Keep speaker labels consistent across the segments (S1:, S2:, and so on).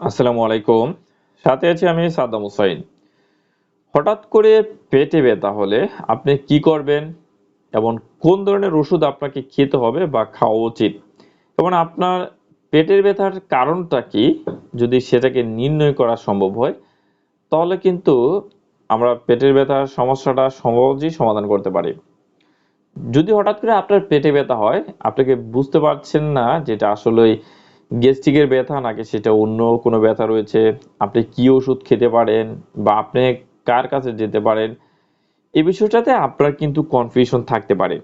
S1: আসসালামু আলাইকুম। সাথে আছি আমি সাদ্দাম হুসাইন। হঠাৎ করে পেটে ব্যথা হলে আপনি কি করবেন? এবং কোন ধরনের ওষুধ আপনাকে খেতে হবে বা খাওয়া উচিত? এবং আপনার পেটের ব্যথার কারণটা কি? যদি সেটাকে নির্ণয় করা সম্ভব হয়, তাহলে কিন্তু আমরা পেটের ব্যথার সমস্যাটা সহজেই সমাধান করতে পারি। যদি হঠাৎ করে আপনার পেটে ব্যথা হয় আপনাকে বুঝতে পারছেন না যেটা আসলে গ্যাস্ট্রিকের ব্যথা নাকি সেটা অন্য কোনো ব্যথা রয়েছে? আপনি কি ওষুধ খেতে পারেন বা আপনি কার কাছে যেতে পারেন? এই বিষয়টাতে আপনার কিন্তু কনফিউশন থাকতে পারে।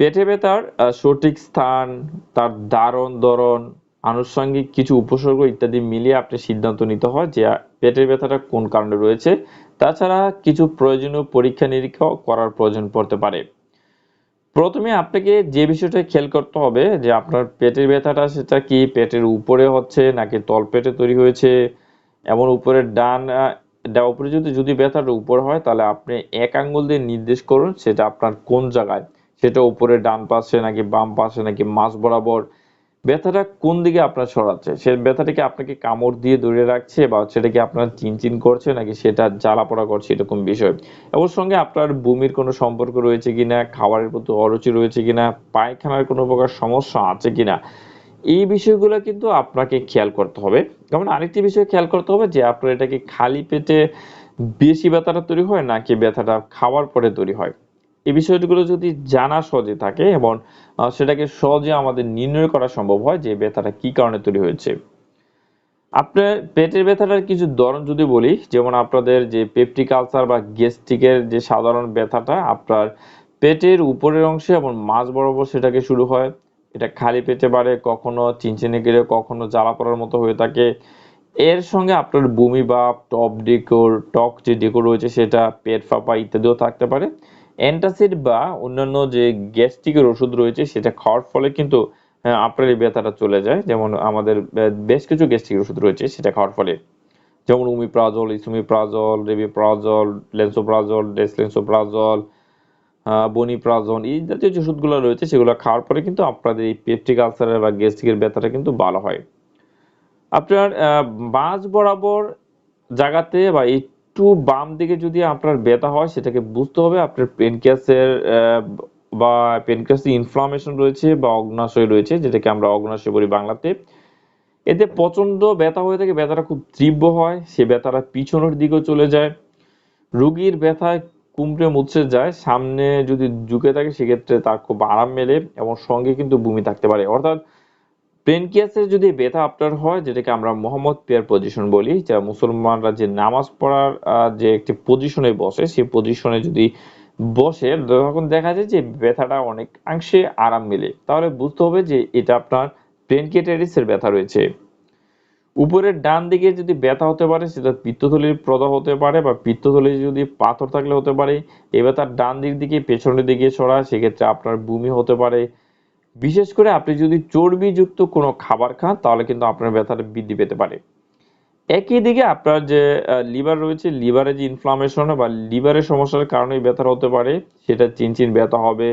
S1: পেটে ব্যথার সঠিক স্থান, তার দারণ দরন আনুষঙ্গিক কিছু উপসর্গ ইত্যাদি মিলিয়ে আপনি সিদ্ধান্ত নিতে হয় যে পেটের ব্যথাটা কোন কারণে রয়েছে। তাছাড়া কিছু প্রয়োজনীয় পরীক্ষা নিরীক্ষাও করার প্রয়োজন পড়তে পারে। প্রথমে আপনাকে যে বিষয়টা খেয়াল করতে হবে যে আপনার পেটের ব্যথাটা সেটা কি? পেটের উপরে হচ্ছে নাকি তলপেটে তৈরি হয়েছে? এমন উপরের ডান উপরে যদি যদি ব্যথাটা উপর হয়, তাহলে আপনি এক আঙ্গুল দিয়ে নির্দেশ করুন সেটা আপনার কোন জায়গায়? সেটা উপরে ডান পাশে নাকি বাম পাশে নাকি মাঝ বরাবর ব্যথাটা কোন দিকে আপনার ছড়াচ্ছে? সে ব্যথাটাকে আপনাকে কামড় দিয়ে ধরে রাখছে বা সেটাকে আপনার চিনচিন করছে নাকি সেটা জ্বালা পোড়া করছে এরকম বিষয়? এবং সঙ্গে আপনার বমির কোনো সম্পর্ক রয়েছে কিনা, খাবারের প্রতি অরুচি রয়েছে কিনা, পায়খানার কোনো প্রকার সমস্যা আছে কিনা? এই বিষয়গুলো কিন্তু আপনাকে খেয়াল করতে হবে। যেমন আরেকটি বিষয় খেয়াল করতে হবে যে আপনার এটাকে খালি পেটে বেশি ব্যথাটা তৈরি হয় নাকি ব্যথাটা খাওয়ার পরে তৈরি হয়? এই বিষয়গুলো যদি জানা সহজে থাকে এবং সেটাকে সহজে আমাদের নির্ণয় করা সম্ভব হয় যে ব্যথাটা কি কারণে তৈরি হয়েছে। আপনার পেটের ব্যথাটার কিছু ধরন যদি বলি, যেমন আপনাদের যে পেপটিক আলসার বা গ্যাস্ট্রিকের যে সাধারণ ব্যথাটা, আপনার পেটের উপরের অংশে এবং মাঝ বরাবর সেটাকে শুরু হয়। এটা খালি পেটে বাড়ে, কখনো চিনচিনে গেলে, কখনো জ্বালা পড়ার মতো হয়ে থাকে। এর সঙ্গে আপনার বমি বা টপ ডেকোর, টক যে ডেকোর রয়েছে সেটা, পেট ফাঁপা ইত্যাদিও থাকতে পারে। অ্যান্টাসিড বা অন্যান্য যে গ্যাস্ট্রিকের ওষুধ রয়েছে সেটা খাওয়ার ফলে কিন্তু আপনার এই ব্যথাটা চলে যায়। যেমন আমাদের বেশ কিছু গ্যাস্ট্রিক ওষুধ রয়েছে সেটা খাওয়ার ফলে। যেমন উমিপ্রাজল ইসুমিপ্রাজল রেবিপ্রাজল লেন্সোপ্রাজল ডেসলেন্সোপ্রাজল আহ, বনিপ্রাজল এই জাতীয় যে ওষুধগুলো রয়েছে সেগুলো খাওয়ার পরে কিন্তু আপনাদের এই পেপটিক আলসারের বা গ্যাস্ট্রিকের ব্যথাটা কিন্তু ভালো হয়। আপনার মাঝ বরাবর জায়গাতে বা একটু বাম দিকে যদি আপনার ব্যথা হয়, সেটাকে বুঝতে হবে। আপনার পেনক্রিয়াসের বা পেনক্রিয়াসে ইনফ্লামেশন রয়েছে বা অগ্নাশয় রয়েছে, যেটাকে আমরা অগ্নাশয় বলি বাংলাতে। এতে প্রচণ্ড ব্যথা হয়ে থাকে, ব্যথাটা খুব তীব্র হয়, সে ব্যথাটা পিছনের দিকেও চলে যায়। রুগীর ব্যথায় কুমড়ে মুছে যায়, সামনে যদি ঝুঁকে থাকে, সেক্ষেত্রে তার খুব আরাম মেলে এবং সঙ্গে কিন্তু বমি থাকতে পারে। অর্থাৎ পেনক্রিয়াসের যদি ব্যথা আপনার হয়, যেটাকে আমরা মোহাম্মদ পেয়ার পজিশন বলি, যা মুসলমানরা যে নামাজ পড়ার যে একটি পজিশনে বসে, সেই পজিশনে যদি বসে, তখন দেখা যায় যে ব্যথাটা অনেকাংশে আরাম মেলে। তাহলে বুঝতে হবে যে এটা আপনার পেনকিয়াটাইটিসের ব্যথা রয়েছে। উপরের ডান দিকে যদি ব্যথা হতে পারে, সেটা পিত্তথলির প্রদাহ হতে পারে বা পিত্তথলির যদি পাথর থাকলে হতে পারে এই ব্যথার ডান দিক দিকে, পেছনের দিকে ছড়ায় সেক্ষেত্রে আপনার বমি হতে পারে বিশেষ করে আপনি যদি চর্বিযুক্ত কোনো খাবার খান, তাহলে কিন্তু আপনার ব্যথাটা বৃদ্ধি পেতে পারে। একই দিকে আপনার যে লিভার রয়েছে, লিভারে যে ইনফ্লামেশন বা লিভারের সমস্যার কারণে ব্যথা হতে পারে, সেটা চিনচিন ব্যথা হবে,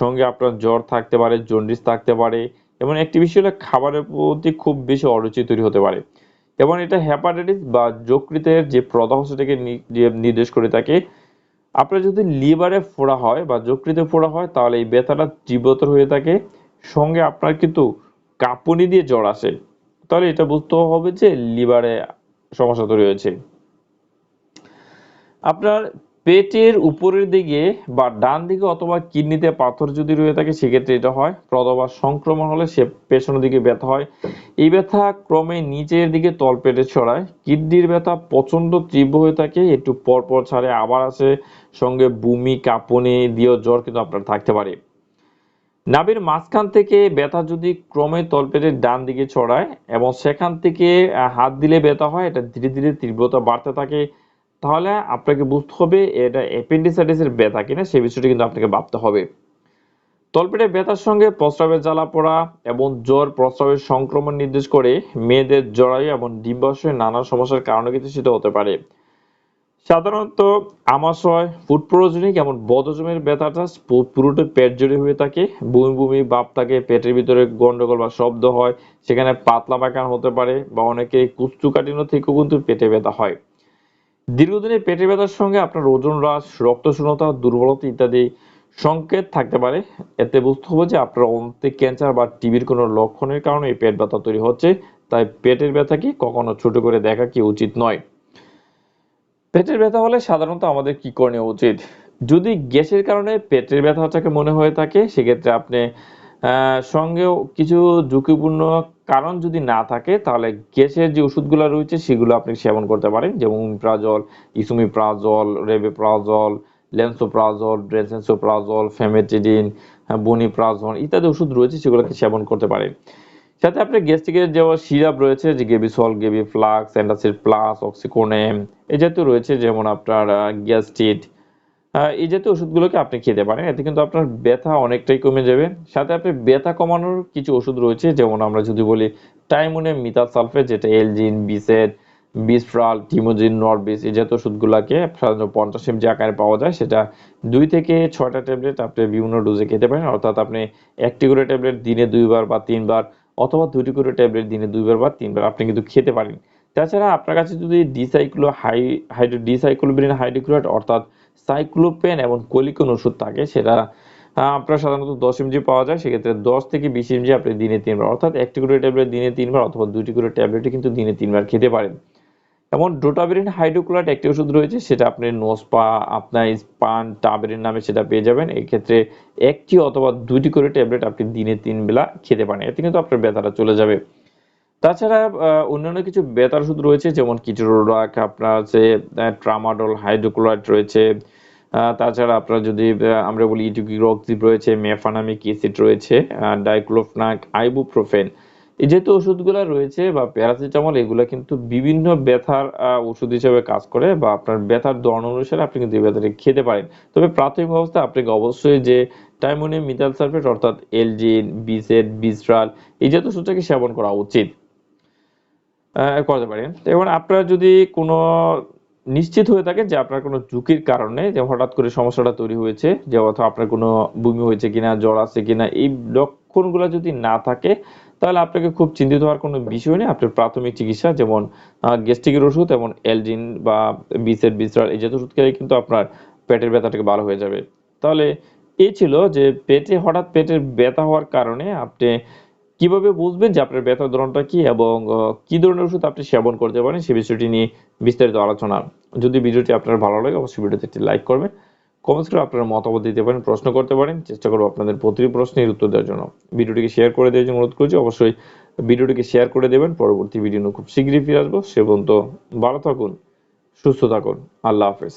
S1: সঙ্গে আপনার জ্বর থাকতে পারে, জন্ডিস থাকতে পারে, এবং একটি বিষয় হলো খাবারের প্রতি খুব বেশি অরুচি তৈরি হতে পারে। এবং এটা হ্যাপাটাইটিস বা যকৃতের যে প্রদাহ, সেটাকে নির্দেশ করে থাকে আপনার যদি লিভারে ফোড়া হয় বা যকৃতে ফোড়া হয়, তাহলে এই ব্যথাটা তীব্রতর হয়ে থাকে। সঙ্গে আপনার কিন্তু কাঁপুনি দিয়ে জ্বর আসে। তাহলে এটা বুঝতে হবে যে লিভারে সমস্যা তৈরি হয়েছে। আপনার পেটের উপরের দিকে বা ডান দিকে অথবা কিডনিতে পাথর যদি রয়ে থাকে, সেক্ষেত্রে এটা হয়। অথবা সংক্রমণ হলে সে পেছনের দিকে ব্যথা হয়। এই ব্যথা ক্রমে নিচের দিকে তলপেটে ছড়ায়। কিডনির ব্যথা প্রচণ্ড তীব্র হয়ে থাকে, একটু পর পর ছাড়ে, আবার আসে। সঙ্গে বমি, কাঁপুনি দিয়েও জ্বর কিন্তু আপনার থাকতে পারে। নাভির মাঝখান থেকে ব্যথা যদি ক্রমে তলপেটের ডান দিকে ছড়ায় এবং সেখান থেকে হাত দিলে ব্যথা হয়, এটা ধীরে ধীরে তীব্রতা বাড়তে থাকে। তাহলে আপনাকে বুঝতে হবে এটা অ্যাপেন্ডিসাইটিসের ব্যথা কিনা, সেই বিষয়টি কিন্তু আপনাকে ভাবতে হবে। তলপেটে ব্যথার সঙ্গে প্রস্রাবের জ্বালা পোড়া এবং জ্বর প্রস্রাবের সংক্রমণ নির্দেশ করে মেয়েদের জরায়ু এবং ডিম্বাশয়ে নানা সমস্যার কারণে কিন্তু সেটা হতে পারে। সাধারণত আমাশয় ফুড প্রয়োজনিক এমন বদহজমের ব্যথাটা পুরোটা পেট জুড়ে হয়ে থাকে, বমি বমি ভাব থাকে, পেটের ভিতরে গন্ডগোল বা শব্দ হয়, সেখানে পাতলা পায়খানা হতে পারে বা অনেকে কুষ্ঠকাঠিন্য থেকেও কিন্তু পেটে ব্যথা হয়। দীর্ঘদিনের পেটে ব্যথার সঙ্গে আপনার ওজন হ্রাস রক্ত শূন্যতা দুর্বলতা ইত্যাদি সংকেত থাকতে পারে। এতে বুঝতে হবে যে আপনার অন্তে ক্যান্সার বা টিবির কোনো লক্ষণের কারণে এই পেট ব্যথা তৈরি হচ্ছে, তাই পেটের ব্যথাকে কখনো ছোট করে দেখা কি উচিত নয়। পেটের ব্যথা হলে সাধারণত আমাদের কি করণীয় উচিত? যদি গ্যাসের কারণে পেটের ব্যথাটাকে মনে হয়ে থাকে, সেক্ষেত্রে আপনি সঙ্গেও কিছু ঝুঁকিপূর্ণ কারণ যদি না থাকে, তাহলে গ্যাসের যে ওষুধগুলো রয়েছে, সেগুলো আপনি সেবন করতে পারেন। যেমন উমিপ্রাজল, ইসুমিপ্রাজল, রেবেপ্রাজল লেন্সোপ্রাজল ব্রেসেন্সোপ্রাজল ফেমেটিডিন বনিপ্রাজল ইত্যাদি ওষুধ রয়েছে, সেগুলোকে সেবন করতে পারেন। সাথে আপনি গ্যাস্ট্রিকের যে সিরাপ রয়েছে, যে গেবিসল গেবি ফ্লাক্স অ্যান্টাসিড প্লাস অক্সিকোনেম এ জাতীয় রয়েছে, যেমন আপনার গ্যাস্ট্রিট এই জাতীয় ওষুধগুলোকে আপনি খেতে পারেন। এতে কিন্তু আপনার ব্যথা অনেকটাই কমে যাবে। সাথে আপনি ব্যথা কমানোর কিছু ওষুধ রয়েছে, যেমন আমরা যদি বলি টাইমোনিয়াম মিথাল সালফেট যেটা এলজিন বিসেট বিসফ্রাল টিমোজিন নরবিস এই জাতীয় ওষুধগুলোকে সাধারণত পঞ্চাশ এমজি আকারে পাওয়া যায়। সেটা দুই থেকে ছয়টা ট্যাবলেট আপনি বিভিন্ন ডোজে খেতে পারেন। অর্থাৎ আপনি একটি করে ট্যাবলেট দিনে দুইবার বা তিনবার অথবা দুটি করে ট্যাবলেট দিনে দুইবার বা তিনবার আপনি কিন্তু খেতে পারেন। তাছাড়া আপনার কাছে যদি ডিসাইক্লো হাই হাইড্রো ডিসাইক্লোবিন হাইড্রোক্লোরাইড অর্থাৎ সাইক্লোপেন এবং কলিকন ওষুধ থাকে সেটা আপনার সাধারণত দশ এমজি পাওয়া যায়, সেক্ষেত্রে দশ থেকে বিশ এমজি আপনি দিনে তিনবার, অর্থাৎ একটি করে ট্যাবলেট দিনে তিনবার অথবা দুটি করে ট্যাবলেটই কিন্তু দিনে তিনবার খেতে পারেন। এমন ডোটাবেরিন হাইড্রোক্লোরাইড একটি ওষুধ রয়েছে, সেটা আপনি নোসপা আপনার স্পান টাবেরিন নামে সেটা পেয়ে যাবেন। এই ক্ষেত্রে একটি অথবা দুটি করে ট্যাবলেট আপনি দিনে তিন বেলা খেতে পারেন, এতে কিন্তু আপনার ব্যথাটা চলে যাবে। তাছাড়া অন্যান্য কিছু ব্যথার ওষুধ রয়েছে, যেমন কিটোরোডাক, আপনার আছে ট্রামাডল, হাইড্রোক্লোরাইড রয়েছে তাছাড়া আপনার যদি আমরা বলি ইটুকিরক্সিব রয়েছে, মেফানামিক অ্যাসিড রয়েছে ডাইক্লোফনাক, আইবুপ্রোফেন। এই যেহেতু ওষুধগুলো রয়েছে বা প্যারাসিটামল, এগুলো কিন্তু বিভিন্ন ব্যথার ওষুধ হিসেবে কাজ করে বা আপনার ব্যথার ধরন অনুসারে আপনি কিন্তু এই ব্যথাটা খেতে পারেন। তবে প্রাথমিক অবস্থায় আপনাকে অবশ্যই যে, টাইমোনিয়াম মিথাইল সালফেট, অর্থাৎ এলজিন, বিসেট বিস্ট্রাল এই জাতীয় ওষুধটাকে সেবন করা উচিত। করতে পারেন। এবং আপনার যদি কোনো নিশ্চিত হয়ে থাকে যে আপনার কোনো ঝুঁকির কারণে যে হঠাৎ করে সমস্যাটা তৈরি হয়েছে, যে অথবা আপনার কোনো বমি হয়েছে কিনা, জ্বর আছে কিনা, এই লক্ষণগুলো যদি না থাকে, তাহলে আপনাকে খুব চিন্তিত হওয়ার কোনো বিষয় নেই। আপনার প্রাথমিক চিকিৎসা যেমন গ্যাস্ট্রিকের ওষুধ এবং এলজিন বা বিসেট বিসরাল, এই জাতীয় ওষুধ খেলে কিন্তু আপনার পেটের ব্যথাটাকে ভালো হয়ে যাবে। তাহলে এই ছিল যে পেটে, হঠাৎ পেটের ব্যথা হওয়ার কারণে আপনি কীভাবে বুঝবেন যে আপনার ব্যথার ধরনটা কি এবং কি ধরনের ওষুধ আপনি সেবন করতে পারেন সে বিষয়টি নিয়ে বিস্তারিত আলোচনা। যদি ভিডিওটি আপনার ভালো লাগে, অবশ্যই ভিডিওতে একটি লাইক করবেন। কমেন্টস করে আপনার মতামত দিতে পারেন, প্রশ্ন করতে পারেন, চেষ্টা করব আপনাদের প্রতিটি প্রশ্নের উত্তর দেওয়ার জন্য। ভিডিওটিকে শেয়ার করে দেওয়ার জন্য অনুরোধ করছি, অবশ্যই ভিডিওটিকে শেয়ার করে দেবেন। পরবর্তী ভিডিও খুব শীঘ্রই ফিরে আসব। সে পর্যন্ত ভালো থাকুন, সুস্থ থাকুন। আল্লাহ হাফেজ।